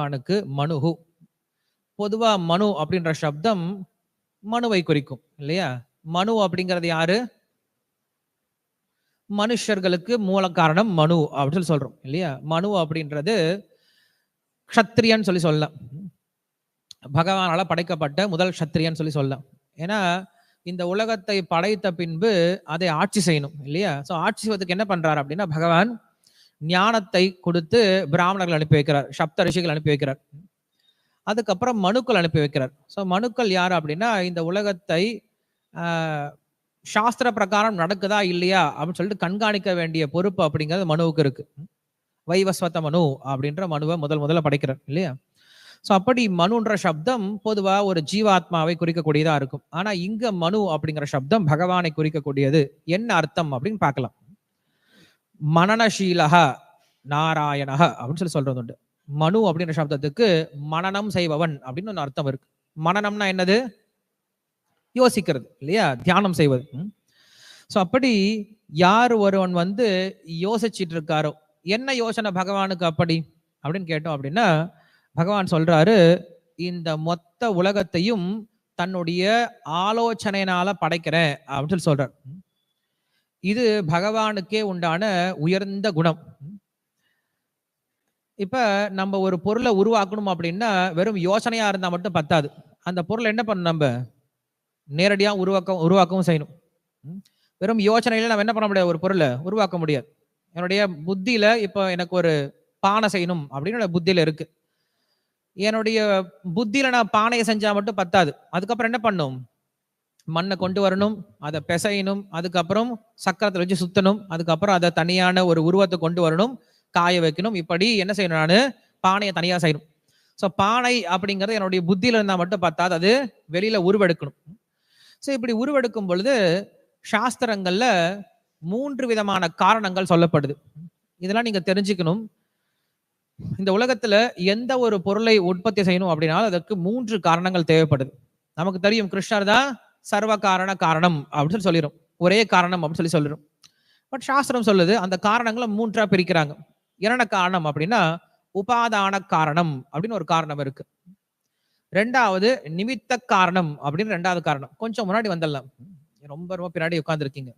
அவனுக்கு மனுகு பொதுவா மனு அப்படின்ற சப்தம் மனுவை குறிக்கும் இல்லையா? மனு அப்படிங்கிறது யாரு? மனுஷர்களுக்கு மூல காரணம் மனு அப்படின்னு சொல்லி சொல்றோம் இல்லையா? மனு அப்படின்றது க்ஷத்ரியன் சொல்லி சொல்லலாம். பகவானால படைக்கப்பட்ட முதல் க்ஷத்ரியன் சொல்லி சொல்லலாம். ஏன்னா இந்த உலகத்தை படைத்த பின்பு அதை ஆட்சி செய்யணும் இல்லையா? சோ ஆட்சி செய்வதற்கு என்ன பண்றாரு அப்படின்னா பகவான் ஞானத்தை கொடுத்து பிராமணர்கள் அனுப்பி வைக்கிறார். சப்த ரிஷிகள் அனுப்பி வைக்கிறார். அதுக்கப்புறம் மனுக்கள் அனுப்பி வைக்கிறார். ஸோ மனுக்கள் யார் அப்படின்னா இந்த உலகத்தை சாஸ்திர பிரகாரம் நடக்குதா இல்லையா அப்படின்னு சொல்லிட்டு கண்காணிக்க வேண்டிய பொறுப்பு அப்படிங்கிறது மனுவுக்கு இருக்கு. வைவஸ்வத்த மனு அப்படின்ற மனுவை முதல் முதல்ல படைக்கிறார் இல்லையா? ஸோ அப்படி மனுன்ற சப்தம் பொதுவாக ஒரு ஜீவாத்மாவை குறிக்கக்கூடியதாக இருக்கும். ஆனால் இங்க மனு அப்படிங்கிற சப்தம் பகவானை குறிக்கக்கூடியது. என்ன அர்த்தம் அப்படின்னு பார்க்கலாம். மனநசீலக நாராயணக அப்படின்னு சொல்லி சொல்றது உண்டு. மனு அப்படின்ற சப்தத்துக்கு மனனம் செய்பவன் அப்படின்னு ஒன்று அர்த்தம் இருக்கு. மனநம்னா என்னது? யோசிக்கிறது இல்லையா? தியானம் செய்வது. ஸோ அப்படி யார் ஒருவன் வந்து யோசிச்சிட்டு இருக்காரோ என்ன யோசனை பகவானுக்கு அப்படி? அப்படின்னு கேட்டோம் அப்படின்னா பகவான் சொல்றாரு இந்த மொத்த உலகத்தையும் தன்னுடைய ஆலோசனையினால படைக்கிறேன் அப்படின்னு சொல்லி சொல்றார். இது பகவானுக்கே உண்டான உயர்ந்த குணம். இப்ப நம்ம ஒரு பொருளை உருவாக்கணும் அப்படின்னா வெறும் யோசனையா இருந்தா மட்டும் பத்தாது. அந்த பொருளை என்ன பண்ணணும் நம்ம? நேரடியா உருவாக்க உருவாக்கவும் செய்யணும். ம். வெறும் யோசனையில நம்ம என்ன பண்ண முடியாது? ஒரு பொருளை உருவாக்க முடியாது. என்னுடைய புத்தியில இப்போ எனக்கு ஒரு பானை செய்யணும் அப்படின்னு புத்தியில இருக்கு. என்னுடைய புத்தியில நான் பானையை செஞ்சா மட்டும் பத்தாது. அதுக்கப்புறம் என்ன பண்ணும்? மண்ணை கொண்டு வரணும் அதை பிசையணும் அதுக்கப்புறம் சக்கரத்தில் வச்சு சுத்தணும் அதுக்கப்புறம் அதை தனியான ஒரு உருவத்தை கொண்டு வரணும் காய வைக்கணும். இப்படி என்ன செய்யணும் நான்? பானையை தனியாக செய்யணும். ஸோ பானை அப்படிங்கிறது என்னுடைய புத்தியில் இருந்தால் மட்டும் பத்தாது அது வெளியில் உருவெடுக்கணும். ஸோ இப்படி உருவெடுக்கும் பொழுது சாஸ்திரங்களில் மூன்று விதமான காரணங்கள் சொல்லப்படுது. இதெல்லாம் நீங்கள் தெரிஞ்சுக்கணும். இந்த உலகத்துல எந்த ஒரு பொருளை உற்பத்தி செய்யணும் அப்படின்னா அதற்கு மூன்று காரணங்கள் தேவைப்படுது. நமக்கு தெரியும் கிருஷ்ணர் தான் சர்வ காரண காரணம் அப்படின்னு சொல்லி சொல்லிடும் ஒரே காரணம் அப்படின்னு சொல்லி சொல்லிடும் பட் சாஸ்திரம் சொல்லுது அந்த காரணங்களை மூன்றா பிரிக்கிறாங்க. என்னென்ன காரணம் அப்படின்னா உபாதான காரணம் அப்படின்னு ஒரு காரணம் இருக்கு. ரெண்டாவது நிமித்த காரணம் அப்படின்னு ரெண்டாவது காரணம். கொஞ்சம் முன்னாடி வந்துடலாம். ரொம்ப ரொம்ப பின்னாடி உட்காந்துருக்கீங்க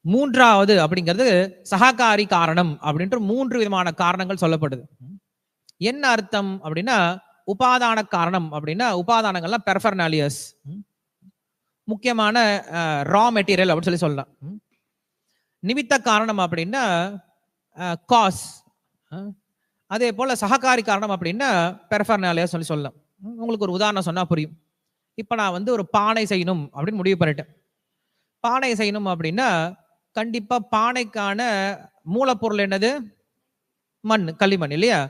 மூன்றாவது அப்படிங்கிறது சககாரி காரணம் அப்படின்ற மூன்று விதமான காரணங்கள் சொல்லப்படுது. என்ன அர்த்தம் அப்படின்னா உபாதான காரணம் அப்படின்னா உபாதானங்கள்லாம் பெர்ஃபர்னாலியஸ் முக்கியமான ரா மெட்டீரியல் அப்படின்னு சொல்லி சொல்லலாம். நிமித்த காரணம் அப்படின்னா காஸ் அதே போல் சககாரி காரணம் அப்படின்னா பெர்ஃபர்னாலியஸ் சொல்லி சொல்லலாம். உங்களுக்கு ஒரு உதாரணம் சொன்னால் புரியும். இப்போ நான் வந்து ஒரு பானை செய்யணும் அப்படின்னு முடிவு பண்ணிட்டேன். பானை செய்யணும் அப்படின்னா கண்டிப்பாக பானைக்கான மூலப்பொருள் என்னது? மண் களிமண் இல்லையா?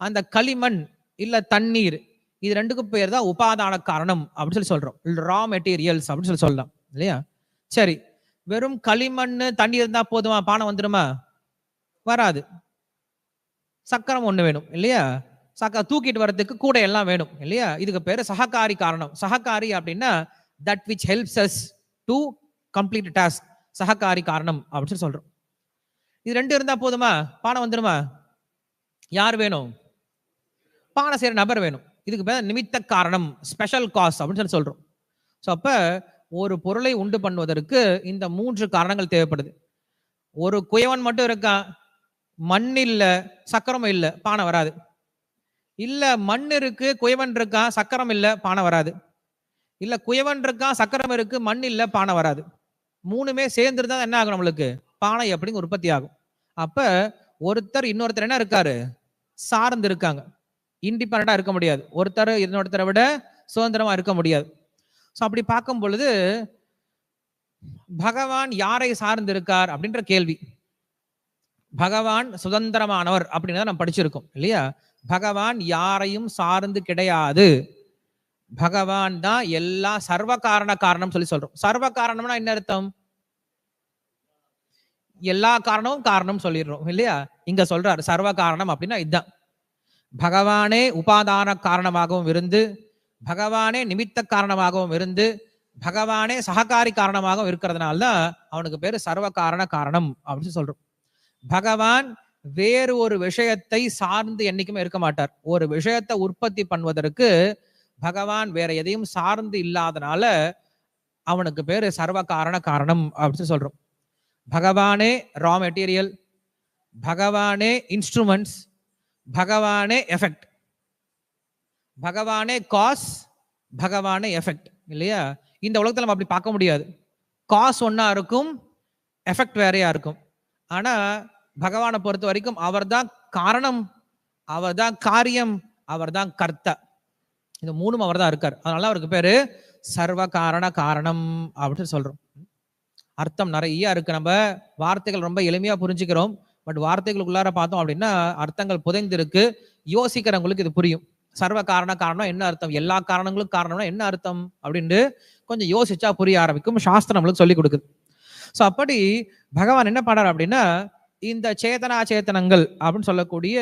அந்த களிமண் இல்ல தண்ணீர். இது ரெண்டுக்கும் பேர் தான் உபாதான காரணம் அப்படின்னு சொல்லி சொல்றோம். ரா மெட்டீரியல்ஸ் அப்படின்னு சொல்லி சொல்லலாம். இல்லையா? சரி. வெறும் களிமண் தண்ணி இருந்தா போதுமா? பானை வந்துடுமா? வராது. சக்கரம் ஒண்ணு வேணும். இல்லையா? சக்க தூக்கிட்டு வர்றதுக்கு கூட எல்லாம் வேணும். இல்லையா? இதுக்கு பேரு சககாரி காரணம். சககாரி அப்படின்னா that which helps us to complete task Sahakari காரணம் அப்படின்னு சொல்லி சொல்றோம். இது ரெண்டு இருந்தா போதுமா? பானை வந்துடுமா? யார் வேணும்? பானை செய்கிற நபர் வேணும். இதுக்கு பேர் நிமித்த காரணம் ஸ்பெஷல் காஸ் அப்படின்னு சொல்லி சொல்கிறோம் ஸோ அப்போ ஒரு பொருளை உண்டு பண்ணுவதற்கு இந்த மூன்று காரணங்கள் தேவைப்படுது. ஒரு குயவன் மட்டும் இருக்கான் மண் இல்லை சக்கரம் இல்லை பானை வராது. இல்லை மண் இருக்கு குயவன் இருக்கான் சக்கரம் இல்லை பானை வராது. இல்லை குயவன் இருக்கான் சக்கரம் இருக்கு மண் இல்லை பானை வராது. மூணுமே சேர்ந்துருந்தா என்ன ஆகும் நம்மளுக்கு? பானை எப்படிங்க உற்பத்தி ஆகும். அப்போ ஒருத்தர் இன்னொருத்தர் என்ன இருக்காரு? சார்ந்து இருக்காங்க. இண்டிபெண்டா இருக்க முடியாது. ஒருத்தர் இன்னொருத்தரை விட சுதந்திரமா இருக்க முடியாது. ஸோ அப்படி பார்க்கும் பொழுது பகவான் யாரை சார்ந்து இருக்கார் அப்படின்ற கேள்வி. பகவான் சுதந்திரமானவர் அப்படின்னு தான் நம்ம படிச்சிருக்கோம் இல்லையா? பகவான் யாரையும் சார்ந்து கிடையாது. பகவான் தான் எல்லா சர்வ காரண காரணம் சொல்லி சொல்றோம். சர்வ காரணம்னா என்ன அர்த்தம்? எல்லா காரணமும் காரணம் சொல்லிடுறோம் இல்லையா? இங்க சொல்றாரு சர்வ காரணம் அப்படின்னா இதுதான். பகவானே உபாதான காரணமாகவும் இருந்து பகவானே நிமித்த காரணமாகவும் இருந்து பகவானே சககாரி காரணமாகவும் இருக்கிறதுனால தான் அவனுக்கு பேர் சர்வ காரண காரணம் அப்படின்னு சொல்றோம். பகவான் வேறு ஒரு விஷயத்தை சார்ந்து என்னைக்குமே இருக்க மாட்டார். ஒரு விஷயத்தை உற்பத்தி பண்ணுவதற்கு பகவான் வேற எதையும் சார்ந்து இல்லாதனால அவனுக்கு பேர் சர்வ காரண காரணம் அப்படின்னு சொல்றோம். பகவானே ரா மெட்டீரியல் பகவானே இன்ஸ்ட்ருமெண்ட்ஸ் பகவானே எஃபெக்ட் பகவானே காஸ் பகவானே எஃபெக்ட் இல்லையா? இந்த உலகத்தில் நம்ம அப்படி பார்க்க முடியாது. காஸ் ஒன்றா இருக்கும் எஃபெக்ட் வேறையா இருக்கும். ஆனால் பகவானை பொறுத்த வரைக்கும் அவர்தான் காரணம் அவர் தான் காரியம் அவர்தான் கர்த்தா. இந்த மூணும் அவர்தான் இருக்கார். அதனால அவருக்கு பேரு சர்வ காரண காரணம் அப்படின்னு சொல்றோம். அர்த்தம் நிறைய இருக்கு. நம்ம வார்த்தைகள் ரொம்ப எளிமையா புரிஞ்சுக்கிறோம். பட் வார்த்தைகளுக்குள்ளார பார்த்தோம் அப்படின்னா அர்த்தங்கள் புதைந்திருக்கு. யோசிக்கிறவங்களுக்கு இது புரியும். சர்வ காரண காரணம் என்ன அர்த்தம்? எல்லா காரணங்களும் காரணம்னா என்ன அர்த்தம்? அப்படின்ட்டு கொஞ்சம் யோசிச்சா புரிய ஆரம்பிக்கும். சாஸ்திரம் நம்மளுக்கு சொல்லி கொடுக்குது. ஸோ அப்படி பகவான் என்ன பண்ணார் அப்படின்னா இந்த சேதனா சேத்தனங்கள் அப்படின்னு சொல்லக்கூடிய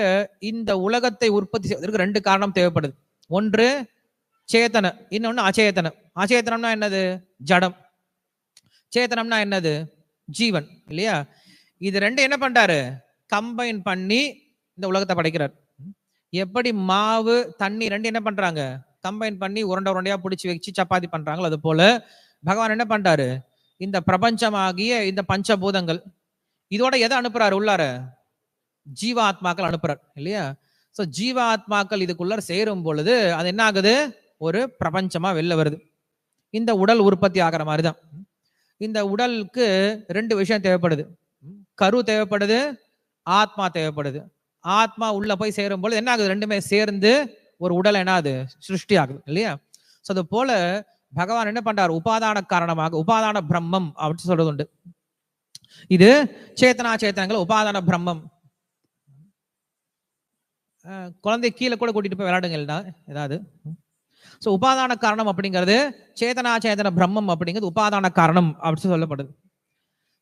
இந்த உலகத்தை உற்பத்தி செய்வதற்கு ரெண்டு காரணம் தேவைப்படுது. ஒன்று சேத்தன இன்னொன்று அச்சேதன அச்சேதனம்னா என்னது? ஜடம். சேத்தனம்னா என்னது? ஜீவன் இல்லையா? இது ரெண்டு என்ன பண்றாரு? கம்பைன் பண்ணி இந்த உலகத்தை படைக்கிறார். எப்படி மாவு தண்ணி ரெண்டு என்ன பண்றாங்க? கம்பைன் பண்ணி உருண்டை உருண்டையா பிடிச்சி வச்சு சப்பாத்தி பண்றாங்களோ அது போல பகவான் என்ன பண்றாரு? இந்த பிரபஞ்சமாகிய இந்த பஞ்சபூதங்கள் இதோட எதை அனுப்புறாரு உள்ளார? ஜீவாத்மாக்கள் அனுப்புறார் இல்லையா? ஸோ ஜீவாத்மாக்கள் இதுக்குள்ளார சேரும் பொழுது அது என்ன ஆகுது? ஒரு பிரபஞ்சமா வெளில வருது. இந்த உடல் உற்பத்தி ஆகிற மாதிரி தான் இந்த உடலுக்கு ரெண்டு விஷயம் தேவைப்படுது. கரு தேவைப்படுது ஆத்மா தேவைப்படுது. ஆத்மா உள்ள போய் சேரும் பொழுது என்ன ஆகுது? ரெண்டுமே சேர்ந்து ஒரு உடல் என்ன சிருஷ்டி ஆகுது இல்லையா? ஸோ அது போல பகவான் என்ன பண்றார்? உபாதான காரணமாக உபாதான பிரம்மம் அப்படின்னு சொல்றது உண்டு. இது சேத்தனா சேத்தனங்கள் உபாதான பிரம்மம். குழந்தை கீழே கூட கூட்டிட்டு போய் விளையாடுங்கள்னா ஏதாவது. ஸோ உபாதான காரணம் அப்படிங்கிறது சேதனா சேதன பிரம்மம் அப்படிங்கிறது உபாதான காரணம் அப்படின்னு சொல்லப்படுது.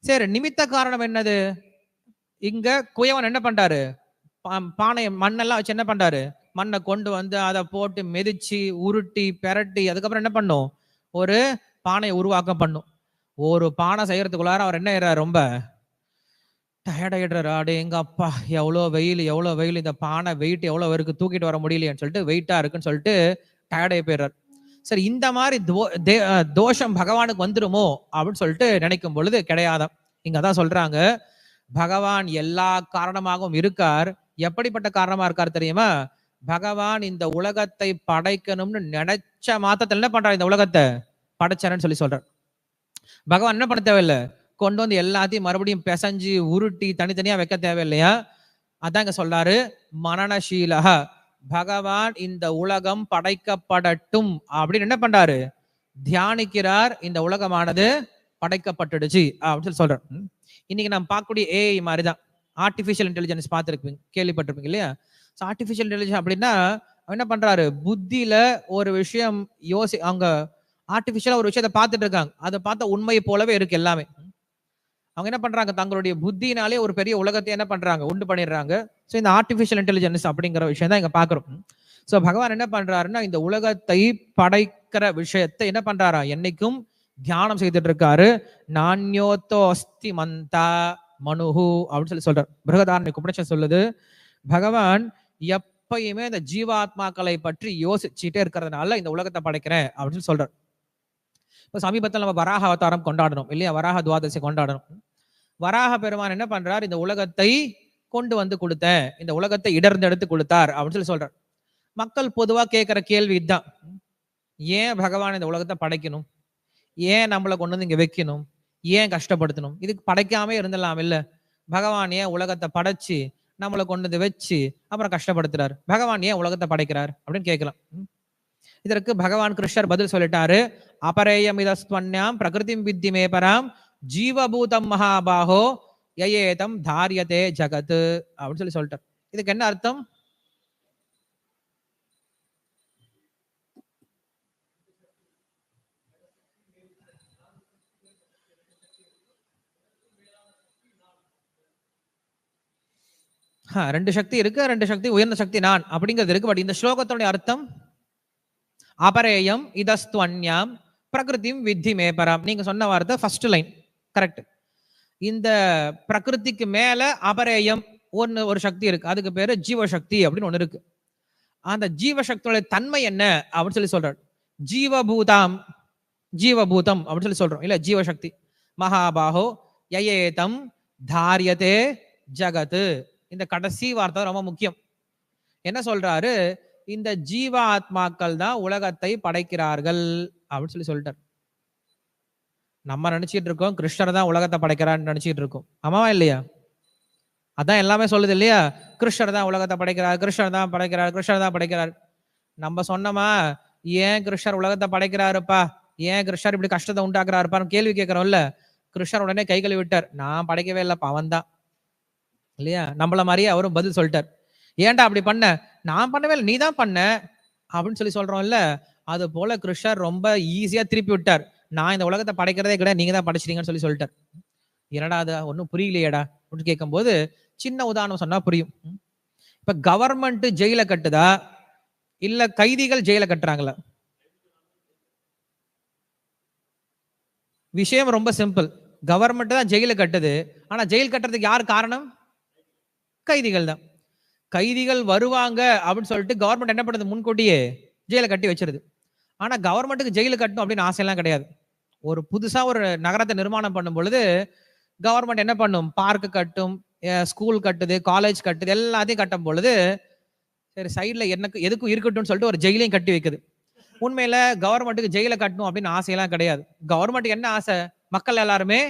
சரி நிமித்த காரணம் என்னது? இங்க குயவன் என்ன பண்றாரு? பா- பானையை மண்ணெல்லாம் வச்சு என்ன பண்றாரு? மண்ணை கொண்டு வந்து அதை போட்டு மெதிச்சு உருட்டி பெரட்டி அதுக்கப்புறம் என்ன பண்ணும்? ஒரு பானையை உருவாக்கம் பண்ணும். ஒரு பானை செய்யறதுக்குள்ளார அவர் என்ன ஆயிடுறாரு ரொம்ப? டயர்ட் ஆயிடுறாரு. எங்க அப்பா எவ்வளோ வெயில் எவ்வளோ வெயில் இந்த பானை வெயிட் எவ்வளோ இருக்கு? தூக்கிட்டு வர முடியலையேன்னு சொல்லிட்டு வெயிட்டா இருக்குன்னு சொல்லிட்டு டயர்டாகி போயிடுறாரு. சரி இந்த மாதிரி தோ- தே- தோஷம் பகவானுக்கு வந்துருமோ அப்படின்னு சொல்லிட்டு நினைக்கும் பொழுது கிடையாதாம். இங்க தான் சொல்றாங்க பகவான் எல்லா காரணமாகவும் இருக்கார். எப்படிப்பட்ட காரணமா இருக்கார் தெரியுமா? பகவான் இந்த உலகத்தை படைக்கணும்னு நினைச்ச மாத்தத்துல என்ன பண்றார் இந்த உலகத்தை? படைச்சாரன்னு சொல்லி சொல்றார். பகவான் என்ன பண்ண தேவையில்லை? கொண்டு வந்து எல்லாத்தையும் மறுபடியும் பிசைஞ்சு உருட்டி தனித்தனியா வைக்க தேவையில்லையா? அதான் இங்க சொல்றாரு மனநசீலக பகவான் இந்த உலகம் படைக்கப்படட்டும். அப்படின்னு என்ன பண்றாரு? தியானிக்கிறார். இந்த உலகமானது படைக்கப்பட்டுடுச்சு. அப்படின்னு சொல்லி சொல்றார். இன்னைக்கு நம்ம பார்க்கக்கூடிய ஏஐ மாதிரிதான். ஆர்டிஃபிஷியல் இன்டெலிஜென்ஸ் பார்த்துருப்பீங்க கேள்விப்பட்டிருப்பீங்க இல்லையா? ஸோ ஆர்டிஃபிஷியல் இன்டெலிஜென்ஸ் அப்படின்னா என்ன பண்றாரு? புத்தியில ஒரு விஷயம் யோசி அவங்க ஆர்டிஃபிஷியலா ஒரு விஷயத்தை பார்த்துட்டு இருக்காங்க. அதை பார்த்தா உண்மையை போலவே இருக்கு எல்லாமே. அவங்க என்ன பண்றாங்க? தங்களுடைய புத்தினாலே ஒரு பெரிய உலகத்தை என்ன பண்றாங்க? உண்டு பண்ணிடுறாங்க. ஸோ இந்த ஆர்டிஃபிஷியல் இன்டெலிஜென்ஸ் அப்படிங்கிற விஷயம் தான் இங்க பாக்குறோம் ஸோ பகவான் என்ன பண்றாருன்னா இந்த உலகத்தை படைக்கிற விஷயத்தை என்ன பண்றாரா? என்னைக்கும் தியானம் செய்துட்டு இருக்காரு நான்யோத்தோ அஸ்தி மந்தா மனுஹு அப்படின்னு சொல்லி சொல்றார். பிருகதாரண்ய உபனிஷம் சொல்லுது பகவான் எப்பயுமே இந்த ஜீவாத்மாக்களை பற்றி யோசிச்சுட்டே இருக்கிறதுனால இந்த உலகத்தை படைக்கிறேன் அப்படின்னு சொல்லி சொல்றார். இப்போ சமீபத்தில் நம்ம வராக அவதாரம் கொண்டாடணும் இல்லையா? வராக துவாதசி கொண்டாடணும் வராக பெருமான் என்ன பண்றார்? இந்த உலகத்தை கொண்டு வந்து கொடுத்தேன் இந்த உலகத்தை இடர்ந்தெடுத்து கொடுத்தார் அப்படின்னு சொல்லி சொல்றார். மக்கள் பொதுவாக கேட்குற கேள்வி இதுதான். ஏன் பகவான் இந்த உலகத்தை படைக்கணும்? ஏன் நம்மளை கொண்டு வந்து இங்கே வைக்கணும்? ஏன் கஷ்டப்படுத்தணும்? இதுக்கு படைக்காம இருந்தலாம் இல்லை. பகவான் ஏன் உலகத்தை படைச்சு நம்மளை கொண்டு வந்து வச்சு அப்புறம் கஷ்டப்படுத்துறாரு. பகவான் ஏன் உலகத்தை படைக்கிறார் அப்படின்னு கேட்கலாம். ம். இதற்கு பகவான் கிருஷ்ணர் பதில் சொல்லிட்டாரு. அபரேயம் இதஸ்வன்யாம் பிரகிருதி வித்தி மேபராம் ஜீவபூதம் மகாபாகோ யயேதம் தாரியதே ஜகத் அப்படின்னு சொல்லி சொல்லிட்டார். இதுக்கு என்ன அர்த்தம்? ரெண்டு சக்தி இருக்கு ரெண்டு சக்தி உயர்ந்த சக்தி நான் அப்படிங்கிறது இருக்கு. பட் இந்த ஸ்லோகத்தினுடைய அர்த்தம்? அபரேயம் இதஸ்துவன்யாம் பிரகிருதிம் வித்தி மேபராம் நீங்க சொன்ன வார்த்தை ஃபர்ஸ்ட் லைன் கரெக்ட் இந்த பிரகிருதிக்கு மேல அபரேயம் ஒன்று ஒரு சக்தி இருக்கு. அதுக்கு பேரு ஜீவசக்தி அப்படின்னு ஒன்று இருக்கு. அந்த ஜீவசக்தியோட தன்மை என்ன அப்படின்னு சொல்லி சொல்றாரு. ஜீவபூதாம் ஜீவபூதம் அப்படின்னு சொல்லி சொல்றோம். இல்ல ஜீவசக்தி. மகாபாகோ யயேதம் தாரியதே ஜகத்து. இந்த கடைசி வார்த்தை ரொம்ப முக்கியம். என்ன சொல்றாரு? இந்த ஜீவாத்மாக்கள் தான் உலகத்தை படைக்கிறார்கள் அப்படின்னு சொல்லி சொல்லிட்டார். நம்ம நினச்சிட்டு இருக்கோம் கிருஷ்ணர் தான் உலகத்தை படைக்கிறான்னு நினச்சிட்டு இருக்கோம். ஆமாவா இல்லையா? அதான் எல்லாமே சொல்லுது இல்லையா? கிருஷ்ணர் தான் உலகத்தை படைக்கிறார் கிருஷ்ணர் தான் படைக்கிறார் கிருஷ்ணர் தான் படைக்கிறார். நம்ம சொன்னோமா? ஏன் கிருஷ்ணர் உலகத்தை படைக்கிறாருப்பா? ஏன் கிருஷ்ணர் இப்படி கஷ்டத்தை உண்டாக்குறாருப்பான்னு கேள்வி கேட்கிறோம்ல. கிருஷ்ணர் உடனே கை கழுவி விட்டார். நான் படைக்கவே இல்லைப்பா அவன் தான். இல்லையா? நம்மள மாதிரியே அவரும் பதில் சொல்லிட்டார். ஏன்டா அப்படி பண்ண? நான் பண்ணவே இல்லை நீ தான் பண்ண அப்படின்னு சொல்லி சொல்றோம்ல. அது போல கிருஷ்ணர் ரொம்ப ஈஸியா திருப்பி விட்டார். நான் இந்த உலகத்தை படைக்கிறதே கிடையாது. நீங்க தான் படைச்சிட்டீங்கன்னு சொல்லி சொல்லிட்டார் என்னடா அது? ஒன்றும் புரியலையேடா அப்படின்னு கேட்கும்போது சின்ன உதாரணம் சொன்னா புரியும். இப்ப கவர்மெண்ட் ஜெயில கட்டுதா? இல்ல கைதிகள் ஜெயில கட்டுறாங்களா? விஷயம் ரொம்ப சிம்பிள் கவர்மெண்ட் தான் ஜெயில கட்டுது. ஆனா ஜெயில் கட்டுறதுக்கு யார் காரணம்? கைதிகள் தான். கைதிகள் வருவாங்க அப்படின்னு சொல்லிட்டு கவர்மெண்ட் என்ன பண்ணுது? முன்கூட்டியே ஜெயில கட்டி வச்சிருது. ஆனா கவர்மெண்ட்டுக்கு ஜெயில கட்டணும் அப்படின்னு ஆசையெல்லாம் கிடையாது. ஒரு புதுசா ஒரு நகரத்தை நிர்மாணம் பண்ணும் பொழுது கவர்மெண்ட் என்ன பண்ணும்? பார்க்கு கட்டும் ஸ்கூல் கட்டுது காலேஜ் கட்டுது எல்லாத்தையும் கட்டும் பொழுது சரி சைடில் எனக்கு எதுக்கும் இருக்கட்டும்னு சொல்லிட்டு ஒரு ஜெயிலையும் கட்டி வைக்குது. உண்மையில கவர்மெண்ட்டுக்கு ஜெயில கட்டணும் அப்படின்னு ஆசையெல்லாம் கிடையாது. கவர்மெண்ட்டுக்கு என்ன ஆசை? மக்கள் எல்லாருமே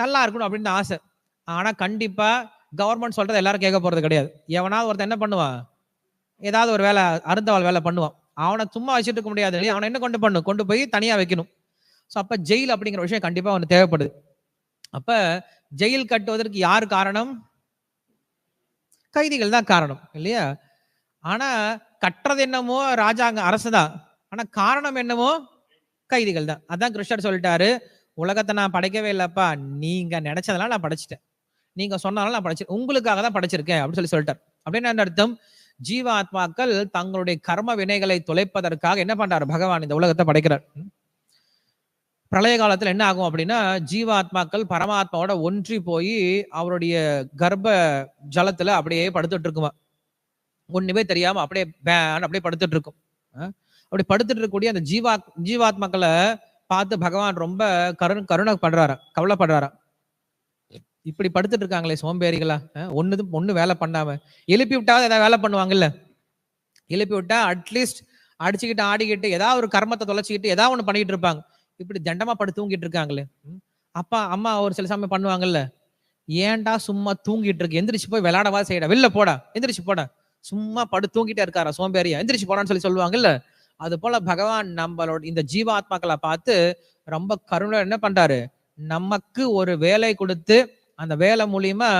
நல்லா இருக்கணும் அப்படின்னு ஆசை. ஆனா கண்டிப்பா கவர்மெண்ட் சொல்றது எல்லாரும் கேட்க போறது கிடையாது. எவனாவது ஒருத்தன் என்ன பண்ணுவான்? ஏதாவது ஒரு வேலை அருந்தவாள் வேலை பண்ணுவான். அவனை சும்மா வச்சுட்டு இருக்க முடியாது இல்லையா? அவனை என்ன கொண்டு பண்ணும்? கொண்டு போய் தனியா வைக்கணும். ஸோ அப்போ ஜெயில் அப்படிங்கிற விஷயம் கண்டிப்பாக ஒன்று தேவைப்படுது. அப்போ ஜெயில் கட்டுவதற்கு யார் காரணம்? கைதிகள் தான் காரணம் இல்லையா? ஆனால் கட்டுறது என்னமோ ராஜாங்க அரசு தான். ஆனால் காரணம் என்னமோ? கைதிகள் தான். அதான் கிருஷ்ணர் சொல்லிட்டாரு உலகத்தை நான் படைக்கவே இல்லைப்பா. நீங்கள் நினைச்சதெல்லாம் நான் படைச்சிட்டேன். நீங்கள் சொன்னாலும் நான் படைச்சு உங்களுக்காக தான் படைச்சிருக்கேன். அப்படின்னு சொல்லி சொல்லிட்டார். அப்படின்னு என்ன அர்த்தம்? ஜீவாத்மாக்கள் தங்களுடைய கர்ம வினைகளை தொலைப்பதற்காக என்ன பண்றாரு? பகவான் இந்த உலகத்தை படைக்கிறார். பிரளய காலத்தில் என்ன ஆகும் அப்படின்னா ஜீவாத்மாக்கள் பரமாத்மாவோட ஒன்றி போய் அவருடைய கர்ப்ப ஜலத்துல அப்படியே படுத்துட்டு இருக்குமா? ஒண்ணுமே தெரியாம அப்படியே பேன் அப்படியே படுத்துட்டு இருக்கும். அப்படி படுத்துட்டு இருக்கக்கூடிய அந்த ஜீவா ஜீவாத்மாக்களை பார்த்து பகவான் ரொம்ப கருண் கருணை கவலைப்படுறாரு? இப்படி படுத்துட்டு இருக்காங்களே சோம்பேறிகளா? ஒன்னு ஒண்ணு வேலை பண்ணாம. எழுப்பி விட்டாவது ஏதாவது வேலை பண்ணுவாங்கல்ல? எழுப்பி விட்டா அட்லீஸ்ட் அடிச்சுக்கிட்டு ஆடிக்கிட்டு ஏதாவது ஒரு கர்மத்தை தொலைச்சிக்கிட்டு ஏதாவது ஒன்று பண்ணிட்டு இருப்பாங்க. இப்படி தண்டமா படு தூங்கிட்டு இருக்காங்களே அப்பா அம்மா ஒரு சில சமயம் பண்ணுவாங்கல்ல. ஏன்டா சும்மா தூங்கிட்டு இருக்கு எந்திரிச்சு போய் விளையாடவா செய்யடா? வெளில போடா. எந்திரிச்சு போடா. சும்மா படு தூங்கிட்டே இருக்காரா சோம்பேறியா? எந்திரிச்சு போடான்னு சொல்லி சொல்லுவாங்கல்ல. அது போல பகவான் நம்மளோட இந்த ஜீவாத்மாக்களை பார்த்து ரொம்ப கருணை என்ன பண்றாரு? நமக்கு ஒரு வேலை கொடுத்து அந்த வேலை மூலியமா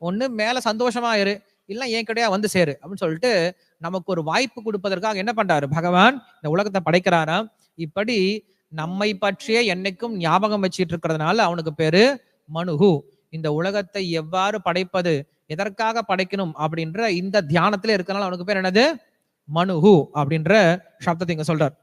ஒண்ணு மேல சந்தோஷமா இரு இல்ல என் கிடையா வந்து சேரு அப்படின்னு சொல்லிட்டு நமக்கு ஒரு வாய்ப்பு கொடுப்பதற்காக என்ன பண்றாரு? பகவான் இந்த உலகத்தை படைக்கிறாராம். இப்படி நம்மை பற்றிய என்னைக்கும் ஞாபகம் வச்சிட்டு இருக்கிறதுனால அவனுக்கு பேரு மனுகு இந்த உலகத்தை எவ்வாறு படைப்பது எதற்காக படைக்கணும் அப்படின்ற இந்த தியானத்துல இருக்கனால அவனுக்கு பேர் என்னது? மனுகு அப்படின்ற சப்தத்தை இங்க சொல்றார்.